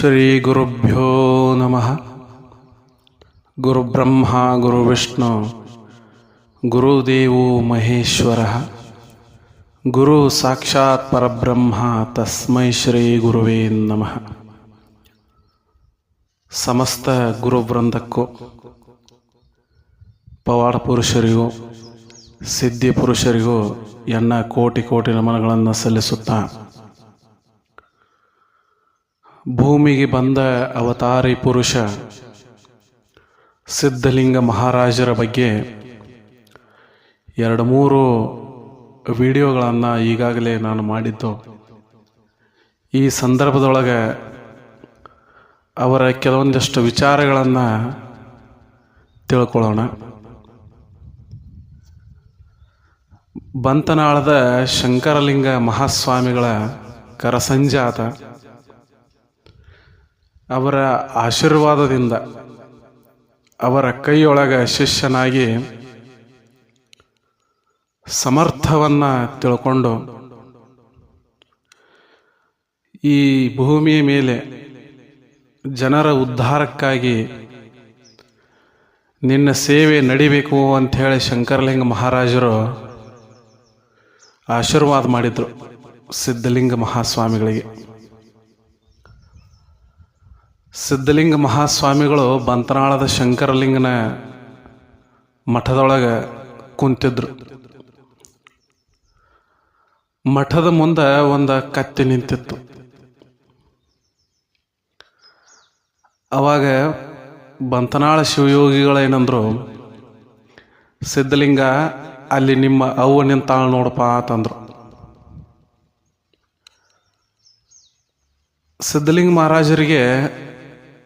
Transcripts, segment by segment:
ಶ್ರೀ ಗುರುಭ್ಯೋ ನಮಃ. ಗುರುಬ್ರಹ್ಮ, ಗುರುವಿಷ್ಣು, ಗುರುದೇವೋ ಮಹೇಶ್ವರ. ಗುರು ಸಾಕ್ಷಾತ್ ಪರಬ್ರಹ್ಮ, ತಸ್ಮೈ ಶ್ರೀ ಗುರುವೇ ನಮಃ. ಸಮಸ್ತ ಗುರುವೃಂದಕ್ಕೂ ಪವಾಡ ಪುರುಷರಿಗೂ, ಸಿದ್ಧಿ ಪುರುಷರಿಗೂ ಎನ್ನ ಕೋಟಿ ಕೋಟಿ ನಮನಗಳನ್ನು ಸಲ್ಲಿಸುತ್ತಾ ಭೂಮಿಗೆ ಬಂದ ಅವತಾರಿ ಪುರುಷ ಸಿದ್ಧಲಿಂಗ ಮಹಾರಾಜರ ಬಗ್ಗೆ ಎರಡು ಮೂರು ವಿಡಿಯೋಗಳನ್ನು ಈಗಾಗಲೇ ನಾನು ಮಾಡಿದ್ದು. ಈ ಸಂದರ್ಭದೊಳಗೆ ಅವರ ಕೆಲವೊಂದಷ್ಟು ವಿಚಾರಗಳನ್ನು ತಿಳ್ಕೊಳ್ಳೋಣ. ಬಂತನಾಳದ ಶಂಕರಲಿಂಗ ಮಹಾಸ್ವಾಮಿಗಳ ಕರಸಂಜಾತ ಅವರ ಆಶೀರ್ವಾದದಿಂದ ಅವರ ಕೈಯೊಳಗ ಶಿಷ್ಯನಾಗಿ ಸಮರ್ಥವನ್ನ ತಿಳ್ಕೊಂಡು ಈ ಭೂಮಿಯ ಮೇಲೆ ಜನರ ಉದ್ಧಾರಕ್ಕಾಗಿ ನಿನ್ನ ಸೇವೆ ನಡಿಬೇಕು ಅಂಥೇಳಿ ಶಂಕರಲಿಂಗ ಮಹಾರಾಜರು ಆಶೀರ್ವಾದ ಮಾಡಿದರು ಸಿದ್ಧಲಿಂಗ ಮಹಾಸ್ವಾಮಿಗಳಿಗೆ. ಸಿದ್ಧಲಿಂಗ ಮಹಾಸ್ವಾಮಿಗಳು ಬಂತನಾಳದ ಶಂಕರಲಿಂಗನ ಮಠದೊಳಗೆ ಕುಂತಿದ್ರು. ಮಠದ ಮುಂದೆ ಒಂದು ಕತ್ತಿ ನಿಂತಿತ್ತು. ಅವಾಗ ಬಂತನಾಳ ಶಿವಯೋಗಿಗಳೇನಂದ್ರು, ಸಿದ್ಧಲಿಂಗ, ಅಲ್ಲಿ ನಿಮ್ಮ ಅವ್ವ ನಿಂತಾಳು ನೋಡಪ್ಪ ಅಂತಂದ್ರು. ಸಿದ್ಧಲಿಂಗ ಮಹಾರಾಜರಿಗೆ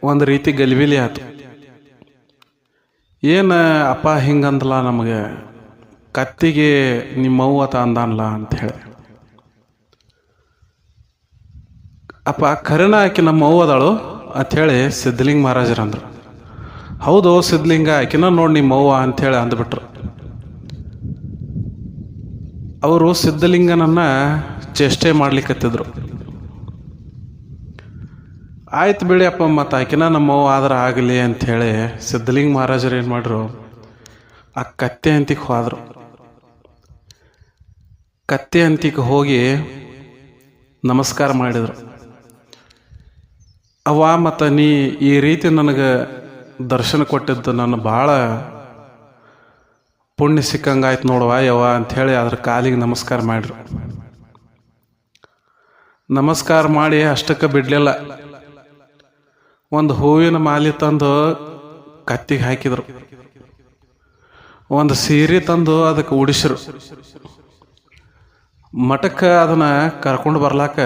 ಒಂದು ರೀತಿ ಗಲಿಬಿಲಿ ಆಯ್ತು. ಏನು ಅಪ್ಪ ಹಿಂಗಂದಲ್ಲ ನಮಗೆ? ಕತ್ತಿಗೆ ನಿಮ್ಮವ್ವ ಅಂತ ಹೇಳಿ. ಅಪ್ಪ ಖರೇನ ಆಕೆ ನಮ್ಮ ಅವ್ವ ಅದಾಳು ಅಂಥೇಳಿ ಸಿದ್ಧಲಿಂಗ ಮಹಾರಾಜರು ಅಂದರು. ಹೌದು, ಸಿದ್ಧಲಿಂಗ ಆಕಿನ ನೋಡಿ ನಿಮ್ಮ ಅವ್ವ ಅಂಥೇಳಿ ಅಂದ್ಬಿಟ್ರು. ಅವರು ಸಿದ್ಧಲಿಂಗನನ್ನು ಚೇಷ್ಟೆ ಮಾಡ್ಲಿಕ್ಕತ್ತಿದ್ರು ಆಯ್ತು ಬಿಡಿ ಅಪ್ಪ, ಮತ್ತು ಆಕಿನ ನಮ್ಮವ್ವ ಆದ್ರೆ ಆಗಲಿ ಅಂಥೇಳಿ ಸಿದ್ಧಲಿಂಗ ಮಹಾರಾಜರು ಏನು ಮಾಡ್ರು? ಆ ಕತ್ತೆ ಅಂತಿಗೆ ಹೋದ್ರು. ಕತ್ತೆ ಅಂತಿಗೆ ಹೋಗಿ ನಮಸ್ಕಾರ ಮಾಡಿದರು. ಅವ ಮತ್ತು ನೀ ಈ ರೀತಿ ನನಗೆ ದರ್ಶನ ಕೊಟ್ಟಿದ್ದು ನನ್ನ ಭಾಳ ಪುಣ್ಯ ಸಿಕ್ಕಂಗಾಯ್ತು ನೋಡುವ ಯವ್ವ ಅಂಥೇಳಿ ಅದ್ರ ಕಾಲಿಗೆ ನಮಸ್ಕಾರ ಮಾಡ್ರು ನಮಸ್ಕಾರ ಮಾಡಿ ಅಷ್ಟಕ್ಕೆ ಬಿಡಲಿಲ್ಲ. ಒಂದು ಹೂವಿನ ಮಾಲೆ ತಂದು ಕತ್ತಿಗೆ ಹಾಕಿದ್ರು. ಒಂದು ಸೀರೆ ತಂದು ಅದಕ್ಕೆ ಉಡಿಸ್ರು. ಮಠಕ್ಕೆ ಅದನ್ನ ಕರ್ಕೊಂಡು ಬರ್ಲಾಕ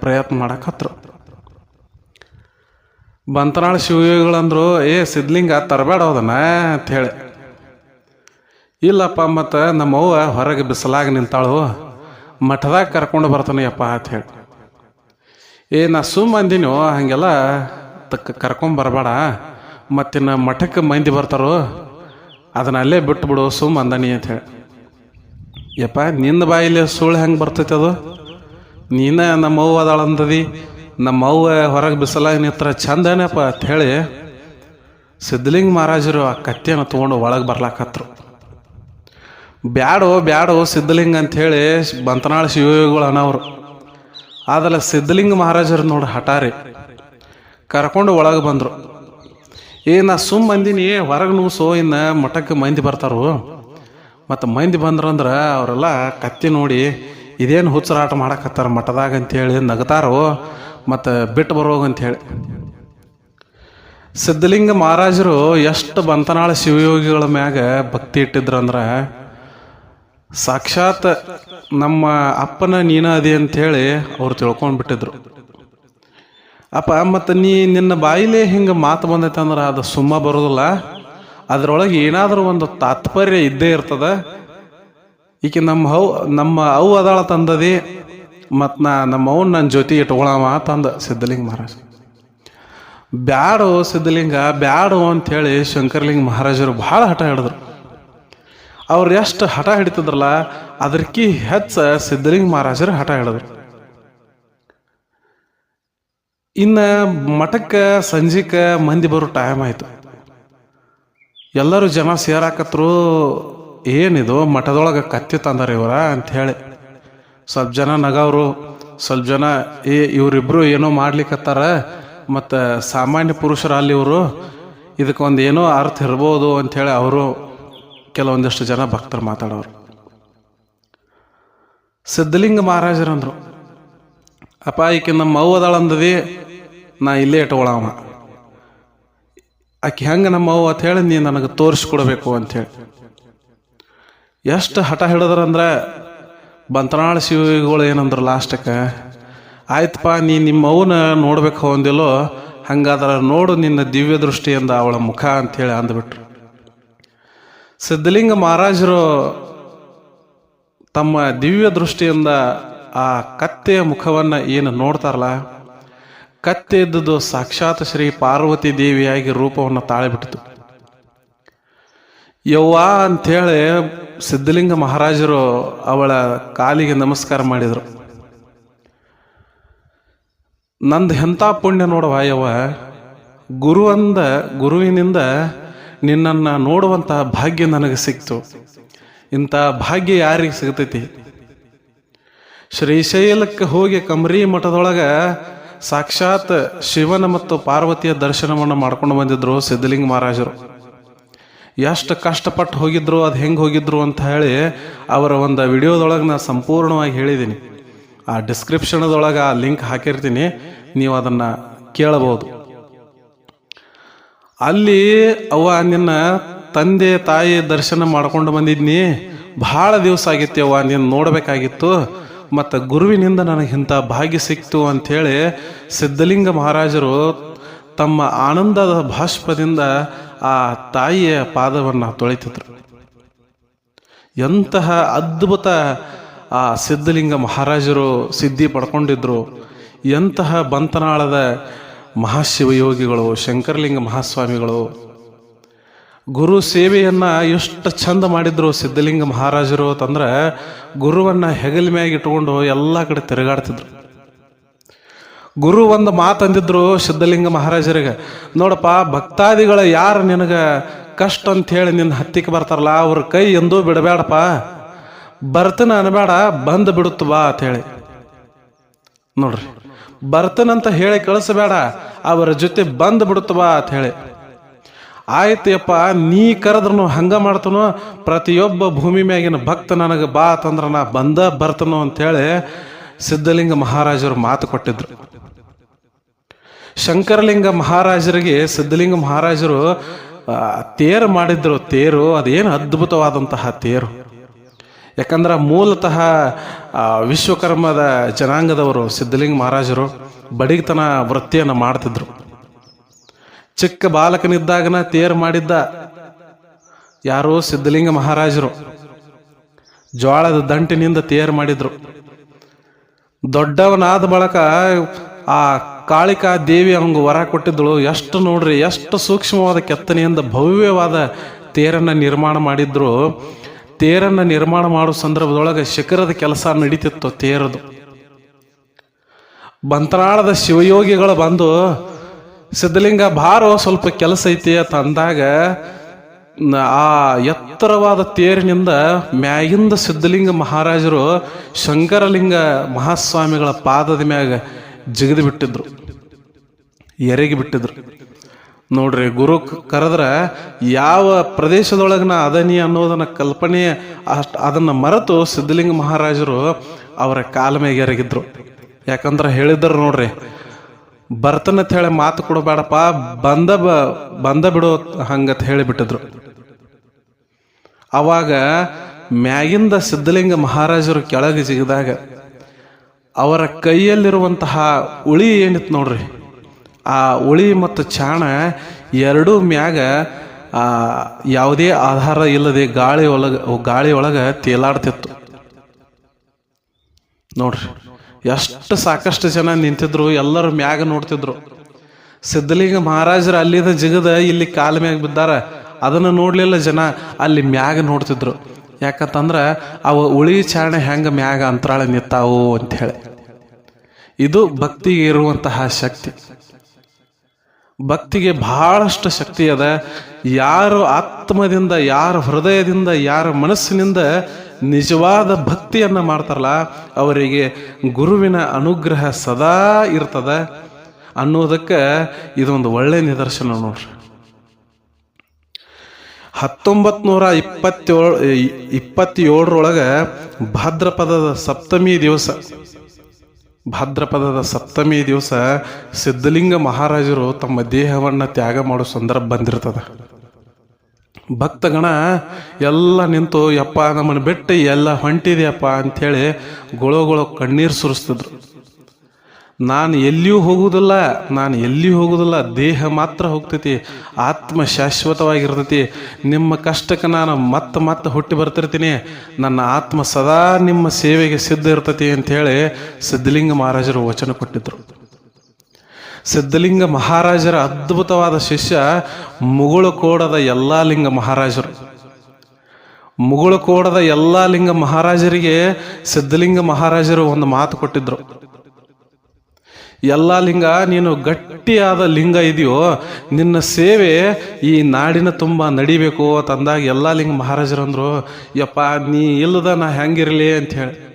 ಪ್ರಯತ್ನ ಮಾಡಕತ್ರು. ಬಂತನಾಳ ಶಿವಯೋಗಿಗಳಂದ್ರು ಏ, ಸಿದ್ಲಿಂಗ, ತರಬೇಡ ಅದನ್ನ ಹೇಳಿ. ಇಲ್ಲಪ್ಪ, ಮತ್ತು ನಮ್ಮವ್ವ ಹೊರಗೆ ಬಿಸಿಲಾಗ ನಿಂತಾಳು, ಮಠದಾಗ ಕರ್ಕೊಂಡು ಬರ್ತಾನೆಯಪ್ಪ, ಅಂತ ಹೇಳಿ. ಏ, ನಾ ಸುಮ್ಮ ಅಂದಿನೋ, ಹಾಗೆಲ್ಲ ತಕ್ಕ ಕರ್ಕೊಂಡ್ ಬರಬೇಡ. ನಾ ಮಠಕ್ಕೆ ಮಂದಿ ಬರ್ತಾರೋ, ಅದನ್ನ ಅಲ್ಲೇ ಬಿಟ್ಟು ಬಿಡು ಸುಮ್ಮ ಅಂದನಿ ಅಂತ ಹೇಳಿ. ಯಪ್ಪ, ನಿನ್ನ ಬಾಯಿಲಿ ಸುಳ್ಳು ಹೆಂಗೆ ಬರ್ತೈತೆ ಅದು? ನೀನ ನಮ್ಮ ಅವ್ವ ಅಂದದಿ, ನಮ್ಮ ಅವ್ವ ಹೊರಗೆ ಬಿಸಿಲಾಗ ನಿತ್ರ ಚಂದನಪ್ಪ ಅಂತ ಹೇಳಿ, ಸಿದ್ಧಲಿಂಗ ಮಹಾರಾಜರು ಆ ಕತ್ತಿಯನ್ನು ತೊಗೊಂಡು ಒಳಗೆ ಬರ್ಲಾಕತ್ರು. ಬ್ಯಾಡೋ ಬ್ಯಾಡೋ ಸಿದ್ಧಲಿಂಗ ಅಂತ ಹೇಳಿ ಬಂತನಾಳ ಶಿವಯೋಗಿಗಳು ಅನ್ನೋರು ಆದಲ್ಲ ಸಿದ್ಧಲಿಂಗ ಮಹಾರಾಜರು ನೋಡಿ ಹಠಾರಿ. ಕರ್ಕೊಂಡು ಒಳಗೆ ಬಂದರು. ಏ, ನಾ ಸುಮ್ಮ ಬಂದೀನಿ ಹೊರಗೆ ನುಗ್ಸೋ, ಇನ್ನು ಮಠಕ್ಕೆ ಮಂದಿ ಬರ್ತಾರೋ. ಮತ್ತು ಮಂದಿ ಬಂದ್ರಂದ್ರೆ ಅವರೆಲ್ಲ ಕತ್ತಿ ನೋಡಿ, ಇದೇನು ಹುಚ್ಚರಾಟ ಮಾಡಕತ್ತಾರ ಮಠದಾಗ? ಅಂತೇಳಿ ನಗತಾರೋ, ಮತ್ತು ಬಿಟ್ಟು ಬರೋಗ ಅಂತೇಳಿ. ಸಿದ್ಧಲಿಂಗ ಮಹಾರಾಜರು ಎಷ್ಟು ಬಂತನಾಳ ಶಿವಯೋಗಿಗಳ ಮ್ಯಾಗ ಭಕ್ತಿ ಇಟ್ಟಿದ್ರಂದ್ರೆ ಸಾಕ್ಷಾತ್ ನಮ್ಮ ಅಪ್ಪನ ನೀನ ಅದಿ ಅಂಥೇಳಿ ಅವ್ರು ತಿಳ್ಕೊಂಡು ಬಿಟ್ಟಿದ್ರು ಅಪ್ಪ, ಮತ್ತು ನೀ ನಿನ್ನ ಬಾಯಿಲೇ ಹಿಂಗೆ ಮಾತು ಬಂದೈತೆ ಅಂದ್ರೆ ಅದು ಸುಮ್ಮ ಬರೋದಿಲ್ಲ. ಅದರೊಳಗೆ ಏನಾದರೂ ಒಂದು ತಾತ್ಪರ್ಯ ಇದ್ದೇ ಇರ್ತದ. ಈಕೆ ನಮ್ಮ ಹೌ, ನಮ್ಮ ಅವು ಅದಾಳ ತಂದದಿ ಮತ್ತು ನಾ ನಮ್ಮ ಅವ್ನ ನನ್ನ ಜೊತೆ ಇಟ್ಕೊಳವ ತಂದ ಸಿದ್ಧಲಿಂಗ ಮಹಾರಾಜ. ಬ್ಯಾಡು ಸಿದ್ಧಲಿಂಗ, ಬ್ಯಾಡು ಅಂಥೇಳಿ ಶಂಕರಲಿಂಗ ಮಹಾರಾಜರು ಭಾಳ ಹಠ ಹಿಡಿದ್ರು. ಅವ್ರು ಎಷ್ಟು ಹಠ ಹಿಡಿತಿದ್ರಲ್ಲ ಅದಕ್ಕೆ ಹೆಚ್ಚ ಸಿದ್ಧಲಿಂಗ ಮಹಾರಾಜರು ಹಠ ಹಿಡಿದ್ರು. ಇನ್ನು ಮಠಕ್ಕೆ ಸಂಜೆಗೆ ಮಂದಿ ಬರೋ ಟೈಮ್ ಆಯಿತು. ಎಲ್ಲರೂ ಜನ ಸೇರಾಕತ್ರು ಏನಿದು ಮಠದೊಳಗೆ ಕತ್ತಿ ತಂದಾರ ಇವರ? ಅಂಥೇಳಿ ಸ್ವಲ್ಪ ಜನ ನಗವರು, ಸ್ವಲ್ಪ ಜನ, ಏ, ಇವರಿಬ್ರು ಏನೋ ಮಾಡ್ಲಿಕ್ಕತ್ತಾರ ಮತ್ತು ಸಾಮಾನ್ಯ ಪುರುಷರು ಅಲ್ಲಿ ಇವರು, ಇದಕ್ಕೊಂದು ಏನೋ ಅರ್ಥ ಇರ್ಬೋದು ಅಂಥೇಳಿ ಅವರು ಕೆಲವೊಂದಿಷ್ಟು ಜನ ಭಕ್ತರು ಮಾತಾಡೋರು. ಸಿದ್ಧಲಿಂಗ ಮಹಾರಾಜರಂದ್ರು, ಅಪ್ಪ, ಈಕೆ ನಮ್ಮ ಅಂದದಿ ನಾ ಇಲ್ಲೇ ಇಟ್ಕೊಳವ ಆಕೆ ಹೆಂಗೆ ನಮ್ಮ ಅವ್ವ ಅಂತ ಹೇಳಿ ನೀ ನನಗೆ ತೋರಿಸ್ಕೊಡ್ಬೇಕು ಅಂಥೇಳಿ ಎಷ್ಟು ಹಠ ಹಿಡಿದ್ರಂದ್ರೆ ಬಂತನಾಳ ಶಿವಿಗಳು ಏನಂದ್ರು ಲಾಸ್ಟಕ್ಕೆ, ಆಯ್ತಪ್ಪ, ನೀ ನಿಮ್ಮ ಅವನ ನೋಡ್ಬೇಕು ಅಂದಿಲ್ಲೋ, ಹಂಗಾದ್ರೆ ನೋಡು ನಿನ್ನ ದಿವ್ಯ ದೃಷ್ಟಿಯಿಂದ ಅವಳ ಮುಖ ಅಂಥೇಳಿ ಅಂದ್ಬಿಟ್ರು. ಸಿದ್ಧಲಿಂಗ ಮಹಾರಾಜರು ತಮ್ಮ ದಿವ್ಯ ದೃಷ್ಟಿಯಿಂದ ಆ ಕತ್ತೆಯ ಮುಖವನ್ನು ಏನು ನೋಡ್ತಾರಲ್ಲ ಕತ್ತೆ ಇದ್ದದ್ದು ಸಾಕ್ಷಾತ್ ಶ್ರೀ ಪಾರ್ವತಿ ದೇವಿಯಾಗಿ ರೂಪವನ್ನು ತಾಳಿಬಿಟ್ಟಿತು. ಯವ್ವ ಅಂಥೇಳಿ ಸಿದ್ಧಲಿಂಗ ಮಹಾರಾಜರು ಅವಳ ಕಾಲಿಗೆ ನಮಸ್ಕಾರ ಮಾಡಿದರು. ನಂದು ಎಂಥ ಪುಣ್ಯ ನೋಡವ ಯವ್ವ, ಗುರು ಅಂದ ಗುರುವಿನಿಂದ ನಿನ್ನನ್ನು ನೋಡುವಂತಹ ಭಾಗ್ಯ ನನಗೆ ಸಿಕ್ತು. ಇಂಥ ಭಾಗ್ಯ ಯಾರಿಗೆ ಸಿಗ್ತೈತಿ? ಶ್ರೀಶೈಲಕ್ಕೆ ಹೋಗಿ ಕಮರಿ ಮಠದೊಳಗೆ ಸಾಕ್ಷಾತ್ ಶಿವನ ಮತ್ತು ಪಾರ್ವತಿಯ ದರ್ಶನವನ್ನು ಮಾಡ್ಕೊಂಡು ಬಂದಿದ್ರು ಸಿದ್ಧಲಿಂಗ ಮಹಾರಾಜರು. ಎಷ್ಟು ಕಷ್ಟಪಟ್ಟು ಹೋಗಿದ್ರು, ಅದು ಹೆಂಗೆ ಹೋಗಿದ್ರು ಅಂತ ಹೇಳಿ ಅವರ ಒಂದು ವಿಡಿಯೋದೊಳಗೆ ನಾನು ಸಂಪೂರ್ಣವಾಗಿ ಹೇಳಿದ್ದೀನಿ ಆ ಡಿಸ್ಕ್ರಿಪ್ಷನ್ದೊಳಗೆ ಆ ಲಿಂಕ್ ಹಾಕಿರ್ತೀನಿ, ನೀವು ಅದನ್ನು ಕೇಳಬಹುದು. ಅಲ್ಲಿ ಅವ ನಿನ್ನ ತಂದೆ ತಾಯಿ ದರ್ಶನ ಮಾಡ್ಕೊಂಡು ಬಂದಿದ್ನಿ, ಭಾಳ ದಿವಸ ಆಗಿತ್ತು ಅವ್ವ ನೀನು ನೋಡಬೇಕಾಗಿತ್ತು ಮತ್ತು ಗುರುವಿನಿಂದ ನನಗೆ ಇಂಥ ಭಾಗ್ಯ ಸಿಕ್ತು ಅಂಥೇಳಿ ಸಿದ್ಧಲಿಂಗ ಮಹಾರಾಜರು ತಮ್ಮ ಆನಂದದ ಭಾಷ್ಪದಿಂದ ಆ ತಾಯಿಯ ಪಾದವನ್ನು ತೊಳಿತಿದ್ರು. ಎಂತಹ ಅದ್ಭುತ ಆ ಸಿದ್ಧಲಿಂಗ ಮಹಾರಾಜರು ಸಿದ್ಧಿ ಪಡ್ಕೊಂಡಿದ್ರು. ಎಂತಹ ಬಂತನಾಳದ ಮಹಾಶಿವಯೋಗಿಗಳು, ಶಂಕರಲಿಂಗ ಮಹಾಸ್ವಾಮಿಗಳು. ಗುರು ಸೇವೆಯನ್ನು ಎಷ್ಟು ಚಂದ ಮಾಡಿದ್ರು ಸಿದ್ಧಲಿಂಗ ಮಹಾರಾಜರು ಅಂತಂದ್ರೆ ಗುರುವನ್ನ ಹೆಗಲ ಮ್ಯಾಗ ಇಟ್ಕೊಂಡು ಎಲ್ಲ ಕಡೆ ತಿರುಗಾಡ್ತಿದ್ರು. ಗುರು ಒಂದು ಮಾತಂದಿದ್ರು ಸಿದ್ಧಲಿಂಗ ಮಹಾರಾಜರಿಗೆ, ನೋಡಪ್ಪ, ಭಕ್ತಾದಿಗಳ ಯಾರು ನಿನಗೆ ಕಷ್ಟ ಅಂತ ಹೇಳಿ ನಿನ್ನ ಹತ್ತಿಕ್ಕೆ ಬರ್ತಾರಲ್ಲ, ಅವ್ರ ಕೈ ಎಂದೂ ಬಿಡಬೇಡಪ್ಪ ಬರ್ತನ ಅನ್ಬೇಡ ಬಂದು ಬಿಡುತ್ತ ಬಾ ಅಂತ ಹೇಳಿ. ನೋಡ್ರಿ ಬರ್ತನಂತ ಹೇಳಿ ಕಳಿಸಬೇಡ ಅವರ ಜೊತೆ ಬಂದು ಬಿಡುತ್ತ ಬಾ ಅಂತ ಹೇಳಿ. ಆಯ್ತಪ್ಪ ನೀ ಕರೆದ್ರು ಹಂಗ ಮಾಡ್ತನೋ? ಪ್ರತಿಯೊಬ್ಬ ಭೂಮಿ ಮ್ಯಾಗಿನ ಭಕ್ತ ನನಗೆ ಬಾ ಅಂತಂದ್ರೆ ನಾ ಬಂದ ಬರ್ತನೋ ಅಂತೇಳಿ ಸಿದ್ಧಲಿಂಗ ಮಹಾರಾಜರು ಮಾತು ಕೊಟ್ಟಿದ್ರು. ಶಂಕರಲಿಂಗ ಮಹಾರಾಜರಿಗೆ ಸಿದ್ಧಲಿಂಗ ಮಹಾರಾಜರು ತೇರು ಮಾಡಿದ್ರು. ತೇರು, ಅದೇನು ಅದ್ಭುತವಾದಂತಹ ತೇರು. ಯಾಕಂದ್ರೆ ಮೂಲತಃ ವಿಶ್ವಕರ್ಮದ ಜನಾಂಗದವರು ಸಿದ್ಧಲಿಂಗ ಮಹಾರಾಜರು ಬಡಿಗತನ ವೃತ್ತಿಯನ್ನು ಮಾಡ್ತಿದ್ರು. ಚಿಕ್ಕ ಬಾಲಕನಿದ್ದಾಗನ ತೇರು ಮಾಡಿದ್ದ ಯಾರೋ ಸಿದ್ಧಲಿಂಗ ಮಹಾರಾಜರು. ಜ್ವಾಳದ ದಂಟಿನಿಂದ ತೇರು ಮಾಡಿದ್ರು. ದೊಡ್ಡವನಾದ ಬಳಕ ಆ ಕಾಳಿಕಾ ದೇವಿ ಅವಂಗ ವರ ಕೊಟ್ಟಿದ್ದಳು. ಎಷ್ಟು ನೋಡ್ರಿ, ಎಷ್ಟು ಸೂಕ್ಷ್ಮವಾದ ಕೆತ್ತನೆಯಿಂದ ಭವ್ಯವಾದ ತೇರನ್ನ ನಿರ್ಮಾಣ ಮಾಡಿದ್ರು. ತೇರನ್ನ ನಿರ್ಮಾಣ ಮಾಡೋ ಸಂದರ್ಭದೊಳಗೆ ಶಿಖರದ ಕೆಲಸ ನಡೀತಿತ್ತು ತೇರದು. ಬಂತನಾಳದ ಶಿವಯೋಗಿಗಳು ಬಂದು ಸಿದ್ಧಲಿಂಗ ಭಾರ ಸ್ವಲ್ಪ ಕೆಲಸ ಐತಿ ಅಂತ ಅಂದಾಗ ಆ ಎತ್ತರವಾದ ತೇರಿನಿಂದ ಮ್ಯಾಗಿಂದ ಸಿದ್ಧಲಿಂಗ ಮಹಾರಾಜರು ಶಂಕರಲಿಂಗ ಮಹಾಸ್ವಾಮಿಗಳ ಪಾದದ ಮ್ಯಾಗ ಜಿಗಿದು ಬಿಟ್ಟಿದ್ರು, ಎರೆಗಿ ಬಿಟ್ಟಿದ್ರು. ನೋಡ್ರಿ, ಗುರು ಕರೆದ್ರೆ, ಯಾವ ಪ್ರದೇಶದೊಳಗನ ನಾ ಅದನಿ ಅನ್ನೋದನ್ನ ಕಲ್ಪನೆ ಅಷ್ಟು ಅದನ್ನ ಮರೆತು ಸಿದ್ಧಲಿಂಗ ಮಹಾರಾಜರು ಅವರ ಕಾಲ ಮ್ಯಾಗ ಎರಗಿದ್ರು. ಯಾಕಂದ್ರೆ ಹೇಳಿದ್ರು ನೋಡ್ರಿ ಬರ್ತನಂತ ಹೇಳಿ ಮಾತು ಕೊಡಬೇಡಪ್ಪ, ಬಂದ ಬಂದ ಬಿಡು ಹಂಗತ್ ಹೇಳಿಬಿಟ್ಟಿದ್ರು ಅವಾಗ ಮ್ಯಾಗಿಂದ ಸಿದ್ಧಲಿಂಗ ಮಹಾರಾಜರು ಕೆಳಗೆ ಜಿಗಿದಾಗ ಅವರ ಕೈಯಲ್ಲಿರುವಂತಹ ಉಳಿ ಏನಿತ್ತು ನೋಡ್ರಿ, ಆ ಉಳಿ ಮತ್ತು ಚಾಣ ಎರಡೂ ಮ್ಯಾಗ ಯಾವುದೇ ಆಧಾರ ಇಲ್ಲದೆ ಗಾಳಿ ಒಳಗ, ಗಾಳಿ ಒಳಗೆ ತೇಲಾಡ್ತಿತ್ತು. ನೋಡ್ರಿ. ಎಷ್ಟು ಸಾಕಷ್ಟು ಜನ ನಿಂತಿದ್ರು, ಎಲ್ಲರೂ ಮ್ಯಾಗ ನೋಡ್ತಿದ್ರು. ಸಿದ್ಧಲಿಂಗ ಮಹಾರಾಜರು ಅಲ್ಲಿಂದ ಜಿಗದ ಇಲ್ಲಿ ಕಾಲ ಮ್ಯಾಗ ಬಿದ್ದಾರ, ಅದನ್ನು ನೋಡಲಿಲ್ಲ ಜನ, ಅಲ್ಲಿ ಮ್ಯಾಗ ನೋಡ್ತಿದ್ರು. ಯಾಕಂತಂದ್ರೆ, ಅವ ಉಳಿ ಚಾರಣೆ ಹೆಂಗೆ ಮ್ಯಾಗ ಅಂತರಾಳ ನಿಂತಾವು ಅಂತ ಹೇಳಿ ಇದು ಭಕ್ತಿಗೆ ಇರುವಂತಹ ಶಕ್ತಿ. ಭಕ್ತಿಗೆ ಬಹಳಷ್ಟು ಶಕ್ತಿ ಅದ. ಯಾರು ಆತ್ಮದಿಂದ, ಯಾರ ಹೃದಯದಿಂದ, ಯಾರ ಮನಸ್ಸಿನಿಂದ ನಿಜವಾದ ಭಕ್ತಿಯನ್ನ ಮಾಡ್ತಾರಲ್ಲ, ಅವರಿಗೆ ಗುರುವಿನ ಅನುಗ್ರಹ ಸದಾ ಇರ್ತದ ಅನ್ನೋದಕ್ಕೆ ಇದೊಂದು ಒಳ್ಳೆ ನಿದರ್ಶನ ನೋಡ್ರಿ. ಹತ್ತೊಂಬತ್ ನೂರ ಇಪ್ಪತ್ತೇಳು, ಇಪ್ಪತ್ತೇಳರೊಳಗೆ ಭಾದ್ರಪದದ ಸಪ್ತಮಿ ದಿವಸ, ಭಾದ್ರಪದದ ಸಪ್ತಮಿ ದಿವಸ ಸಿದ್ಧಲಿಂಗ ಮಹಾರಾಜರು ತಮ್ಮ ದೇಹವನ್ನು ತ್ಯಾಗ ಮಾಡೋ ಸಂದರ್ಭ ಬಂದಿರ್ತದ. ಭಕ್ತಗಣ, ಎಲ್ಲ ನಿಂತು, ಯಪ್ಪ, ನಮ್ಮನ್ನು ಬಿಟ್ಟು ಎಲ್ಲ ಹೊಂಟಿದೆಯಪ್ಪ ಅಂಥೇಳಿ ಗೊಳಗೊಳ ಗೊಳೋ ಕಣ್ಣೀರು ಸುರಿಸ್ತಿದ್ರು. ನಾನು ಎಲ್ಲಿಯೂ ಹೋಗುವುದಿಲ್ಲ ನಾನು ಎಲ್ಲಿಯೂ ಹೋಗುವುದಿಲ್ಲ ದೇಹ ಮಾತ್ರ ಹೋಗ್ತೈತಿ ಆತ್ಮ ಶಾಶ್ವತವಾಗಿರ್ತೈತಿ ನಿಮ್ಮ ಕಷ್ಟಕ್ಕೆ ನಾನು ಮತ್ತೆ ಮತ್ತೆ ಹುಟ್ಟಿ ಬರ್ತಿರ್ತೀನಿ, ನನ್ನ ಆತ್ಮ ಸದಾ ನಿಮ್ಮ ಸೇವೆಗೆ ಸಿದ್ಧ ಇರ್ತೈತಿ ಅಂಥೇಳಿ ಸಿದ್ಧಲಿಂಗ ಮಹಾರಾಜರು ವಚನ ಕೊಟ್ಟಿದ್ರು. ಸಿದ್ಧಲಿಂಗ ಮಹಾರಾಜರ ಅದ್ಭುತವಾದ ಶಿಷ್ಯ ಮುಗುಳುಕೋಡದ ಎಲ್ಲಾ ಲಿಂಗ ಮಹಾರಾಜರು. ಮುಗುಳುಕೋಡದ ಎಲ್ಲಾ ಲಿಂಗ ಮಹಾರಾಜರಿಗೆ ಸಿದ್ಧಲಿಂಗ ಮಹಾರಾಜರು ಒಂದು ಮಾತು ಕೊಟ್ಟಿದ್ರು. ಎಲ್ಲ ಲಿಂಗ ನೀನು ಗಟ್ಟಿಯಾದ ಲಿಂಗ ಇದೆಯೋ, ನಿನ್ನ ಸೇವೆ ಈ ನಾಡಿನ ತುಂಬ ನಡಿಬೇಕು ತಂದಾಗ ಎಲ್ಲ ಲಿಂಗ ಮಹಾರಾಜರು ಅಂದರು, ಯಪ್ಪ, ನೀ ಇಲ್ಲದ ನಾ ಹೆಂಗಿರಲಿ? ಅಂತ ಹೇಳಿ.